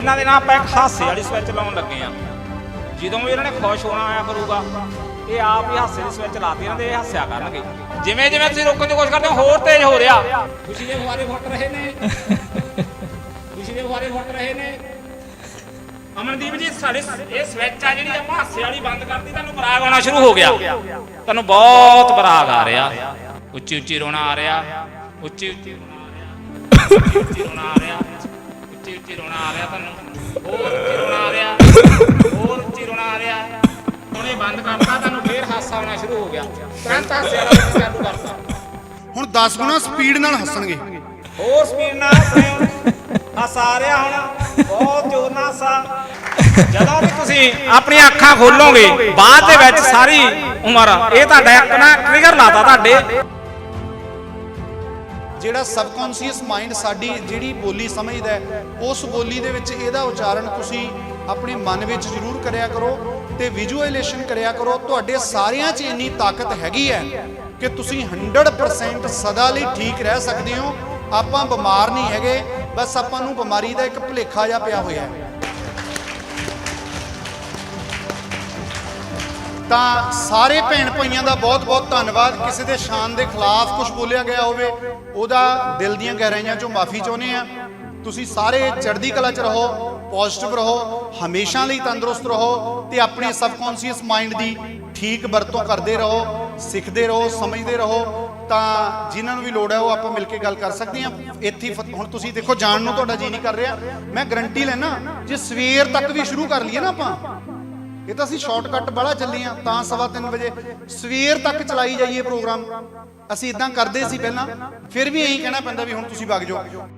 ਇਹਨਾਂ ਦੇ ਨਾਲ ਆਪਾਂ ਇੱਕ ਹਾਸੇ ਵਾਲੀ ਸਵਿਚ ਲਾਉਣ ਲੱਗੇ ਆ ਜਦੋਂ ਵੀ ਇਹਨਾਂ ਨੇ ਖੁਸ਼ ਹੋਣਾ ਆਇਆ ਕਰੂਗਾ ਇਹ ਆਪ ਹੀ ਹਾਸੇ ਦੀ ਸਵਿਚ ਲਾਤੀ ਇਹਨਾਂ ਦੇ ਇਹ ਹਾਸਿਆ ਕਰਨਗੇ। ਜਿਵੇਂ ਜਿਵੇਂ ਤੁਸੀਂ ਰੋਕਣ ਦੀ ਕੋਸ਼ਿਸ਼ ਕਰਦੇ ਹੋ ਹੋਰ ਤੇਜ਼ ਹੋ ਰਿਹਾ। ਖੁਸ਼ੀ ਦੇ ਫੁਹਾਰੇ ਫੁੱਟ ਰਹੇ ਨੇ। ਖੁਸ਼ੀ ਦੇ ਫੁਹਾਰੇ ਫੁੱਟ ਰਹੇ ਨੇ। ਅਮਨਦੀਪ ਜੀ ਸਾਡੇ ਇਹ ਸਵਿਚ ਆ ਜਿਹੜੀ ਆਪਾਂ ਹਾਸੇ ਵਾਲੀ ਬੰਦ ਕਰਤੀ ਤੁਹਾਨੂੰ ਬਰਾਗ ਆਉਣਾ ਸ਼ੁਰੂ ਹੋ ਗਿਆ। ਤੁਹਾਨੂੰ ਬਹੁਤ ਬਰਾਗ ਆ ਰਿਹਾ। ਉੱਚੀ ਉੱਚੀ ਰੋਣਾ ਆ ਰਿਹਾ। ਉੱਚੀ ਉੱਚੀ ਰੋਣਾ ਆ ਰਿਹਾ ਉੱਚੀ ਉੱਚੀ ਰੋਣਾ ਆ ਰਿਹਾ। ਉੱਚੀ ਉੱਚੀ ਰੋਣਾ ਆ ਰਿਹਾ ਤੁਹਾਨੂੰ। ਹੋਰ ਉੱਚੀ ਰੋਣਾ ਆ ਰਿਹਾ। ਹੋਰ ਉੱਚੀ ਰੋਣਾ ਆ ਰਿਹਾ। ਹੁਣ ਇਹ ਬੰਦ ਕਰਤਾ ਤੁਹਾਨੂੰ ਫੇਰ ਹਾਸਾ ਆਉਣਾ ਸ਼ੁਰੂ ਹੋ ਗਿਆ। ਤੁਰੰਤ ਹਾਸੇ ਵਾਲਾ ਕੰਮ ਚਾਲੂ ਕਰਤਾ। ਹੁਣ 10 ਗੁਣਾ ਸਪੀਡ ਨਾਲ ਹੱਸਣਗੇ। ਹੋਰ ਸਪੀਡ ਨਾਲ ਹੱਸੋ ਹਾਸਾ ਆ ਰਿਹਾ ਹੁਣ। ਬਹੁਤ ਜ਼ੋਰ ਨਾਲ ਹਾਸਾ। ਜਦੋਂ ਵੀ ਤੁਸੀਂ ਆਪਣੀਆਂ ਅੱਖਾਂ ਖੋਲੋਗੇ ਬਾਅਦ ਦੇ ਵਿੱਚ ਸਾਰੀ ਉਮਰ ਇਹ ਤੁਹਾਡਾ ਇੱਕ ਨਾ ਟ੍ਰਿਗਰ ਲਾਤਾ ਤੁਹਾਡੇ। ਜਿਹੜਾ ਸਬਕੌਂਸ਼ੀਅਸ ਮਾਈਂਡ ਸਾਡੀ ਜਿਹੜੀ ਬੋਲੀ ਸਮਝਦਾ ਹੈ, ਉਸ ਬੋਲੀ ਦੇ ਵਿੱਚ ਇਹਦਾ ਉਚਾਰਨ ਤੁਸੀਂ ਆਪਣੇ ਮਨ ਵਿੱਚ ਜ਼ਰੂਰ ਕਰਿਆ ਕਰੋ ਤੇ ਵਿਜ਼ੂਅਲਾਈਜੇਸ਼ਨ ਕਰਿਆ ਕਰੋ। ਤੁਹਾਡੇ ਸਾਰਿਆਂ 'ਚ ਇੰਨੀ ਤਾਕਤ ਹੈਗੀ ਹੈ ਕਿ ਤੁਸੀਂ 100% ਸਦਾ ਲਈ ਠੀਕ ਰਹਿ ਸਕਦੇ ਹੋ। ਆਪਾਂ ਬਿਮਾਰ ਨਹੀਂ ਹੈਗੇ, ਬਸ ਆਪਾਂ ਨੂੰ ਬਿਮਾਰੀ ਦਾ ਇੱਕ ਭੁਲੇਖਾ ਜਿਹਾ ਪਿਆ ਹੋਇਆ ਹੈ। ਤਾਂ ਸਾਰੇ ਭੈਣ ਭਾਈਆਂ ਦਾ ਬਹੁਤ-ਬਹੁਤ ਧੰਨਵਾਦ। ਕਿਸੇ ਦੇ ਸ਼ਾਨ ਦੇ ਖਿਲਾਫ ਕੁਝ ਬੋਲਿਆ ਗਿਆ ਹੋਵੇ, ਉਹਦਾ ਦਿਲ ਦੀਆਂ ਗਹਿਰਾਈਆਂ ਚੋਂ ਮਾਫੀ ਚਾਹੁੰਦੇ ਆ ਤੁਸੀਂ ਸਾਰੇ ਚੜ੍ਹਦੀ ਕਲਾ 'ਚ ਰਹੋ ਪੋਜ਼ਿਟਿਵ ਰਹੋ, ਹਮੇਸ਼ਾ ਲਈ ਤੰਦਰੁਸਤ ਰਹੋ ਤੇ ਆਪਣੇ ਸਬਕੌਂਸ਼ੀਅਸ ਮਾਈਂਡ ਦੀ ਠੀਕ ਵਰਤੋਂ ਕਰਦੇ ਰਹੋ, ਸਿੱਖਦੇ ਰਹੋ, ਸਮਝਦੇ ਰਹੋ। ਤਾਂ ਜਿਨ੍ਹਾਂ ਨੂੰ ਵੀ ਲੋੜ ਹੈ, ਉਹ ਆਪਾਂ ਮਿਲ ਕੇ ਗੱਲ ਕਰ ਸਕਦੇ ਹਾਂ। ਇੱਥੇ ਹੁਣ ਤੁਸੀਂ ਦੇਖੋ, ਜਾਣ ਨੂੰ ਤੁਹਾਡਾ ਜੀ ਨਹੀਂ ਕਰ ਰਿਹਾ। ਮੈਂ ਗਰੰਟੀ ਲੈਣਾ ਜੇ ਸਵੇਰ ਤੱਕ ਵੀ ਸ਼ੁਰੂ ਕਰ ਲਈਏ ਨਾ ਆਪਾਂ ਇਹ ਤਾਂ ਅਸੀਂ ਸ਼ਾਰਟਕਟ ਬੜਾ ਚੱਲੇ ਆ ਤਾਂ ਸਵਾ ਤਿੰਨ ਵਜੇ ਸਵੇਰ ਤੱਕ ਚਲਾਈ ਜਾਈਏ ਪ੍ਰੋਗਰਾਮ। ਅਸੀਂ ਇਦਾਂ ਕਰਦੇ ਸੀ ਪਹਿਲਾਂ, ਫਿਰ ਵੀ ਇਹੀ ਕਹਿਣਾ ਪੈਂਦਾ ਵੀ ਹੁਣ ਤੁਸੀਂ ਵਗ ਜਾਓ।